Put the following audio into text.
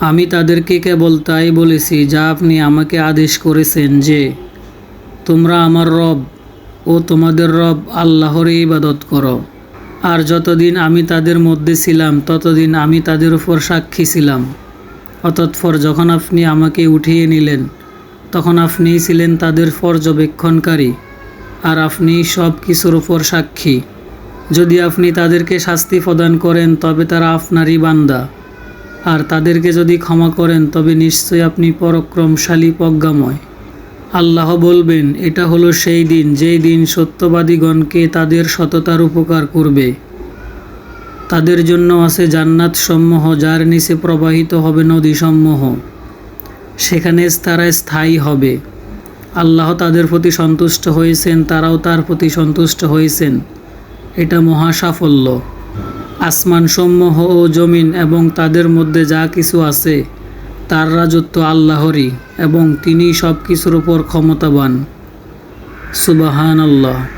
আমি তাদেরকে কেবল তাই বলেছি, যা আপনি আমাকে আদেশ করেছেন যে, তোমরা আমার রব ও তোমাদের রব আল্লাহর ইবাদত করো। আর যতদিন আমি তাদের মধ্যে ছিলাম, ততদিন আমি তাদের উপর সাক্ষী ছিলাম। অতৎপর যখন আপনি আমাকে উঠিয়ে নিলেন, তখন আপনিই ছিলেন তাদের পর্যবেক্ষণকারী, আর আপনি সব কিছুর উপর সাক্ষী। যদি আপনি তাদেরকে শাস্তি প্রদান করেন, তবে তারা আপনারই বান্দা। আর তাদেরকে যদি ক্ষমা করেন, তবে নিশ্চয়ই আপনি পরাক্রমশালী প্রজ্ঞাময়। আল্লাহ বলবেন, এটা হলো সেই দিন, যেই দিন সত্যবাদীগণকে তাদের সততার উপকার করবে। তাদের জন্য আছে জান্নাত সমূহ যার নিচে প্রবাহিত হবে নদীসমূহ। সেখানে তারা স্থায়ী হবে। আল্লাহ তাদের প্রতি সন্তুষ্ট হয়েছেন, তারাও তার প্রতি সন্তুষ্ট হয়েছেন। এটা মহা সাফল্য আসমানসমূহ ও জমিন এবং তাদের মধ্যে যা কিছু আছে, তার রাজত্ব আল্লাহরই এবং তিনি সব কিছুর উপর ক্ষমতাবান। সুবাহান আল্লাহ